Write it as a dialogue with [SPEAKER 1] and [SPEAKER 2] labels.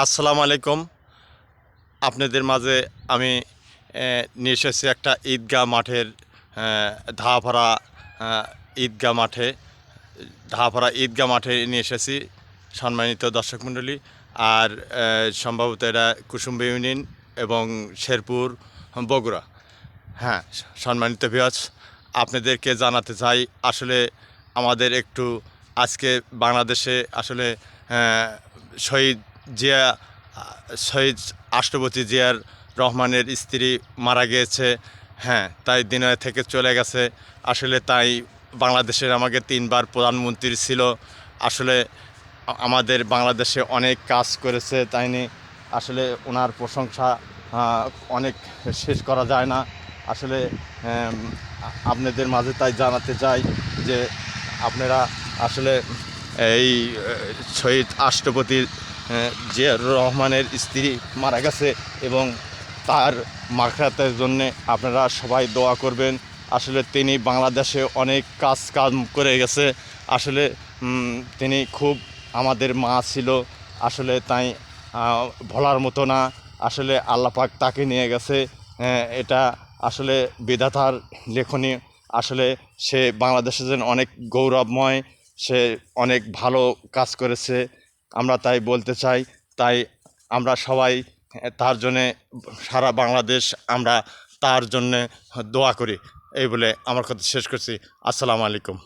[SPEAKER 1] আসসালামু আলাইকুম। আপনাদের মাঝে আমি নিয়ে এসেছি একটা ঈদগাহ মাঠের ধাপাড়া ঈদগাহ মাঠে ধাপাড়া ঈদগাহ মাঠে নিয়ে এসেছি সম্মানিত দর্শক মণ্ডলী। আর সম্ভবত এটা কুসুম্বে ইউনিয়ন এবং শেরপুর, বগুড়া। হ্যাঁ সম্মানিত ভিয়াজ আপনাদেরকে জানাতে চাই, আসলে আমাদের একটু আজকে বাংলাদেশে আসলে শহীদ জিয়া শহীদ রাষ্ট্রপতি জিয়ার রহমানের স্ত্রী মারা গিয়েছে। হ্যাঁ তাই দিনে থেকে চলে গেছে। আসলে তাই বাংলাদেশের আমাকে তিনবার প্রধানমন্ত্রী ছিল। আসলে আমাদের বাংলাদেশে অনেক কাজ করেছে, তাই নিয়ে আসলে ওনার প্রশংসা অনেক শেষ করা যায় না। আসলে আপনাদের মাঝে তাই জানাতে চাই যে আপনারা আসলে এই শহীদ রাষ্ট্রপতি আহ, জিয়াউর রহমানের স্ত্রী মারা গেছে এবং তার মাখরাতের জন্যে আপনারা সবাই দোয়া করবেন। আসলে তিনি বাংলাদেশে অনেক কাজ কাম করে গেছে। আসলে তিনি খুব আমাদের মা ছিল। আসলে তাই ভোলার মতো না। আসলে আল্লাপাক তাকে নিয়ে গেছে। এটা আসলে বিধাতার লেখনী। আসলে সে বাংলাদেশের জন্য অনেক গৌরবময় সে অনেক ভালো কাজ করেছে। আমরা তাই বলতে চাই, তাই আমরা সবাই তার জন্যে সারা বাংলাদেশ আমরা তার জন্যে দোয়া করি। এই বলে আমার কথা শেষ করছি। আসসালামু আলাইকুম।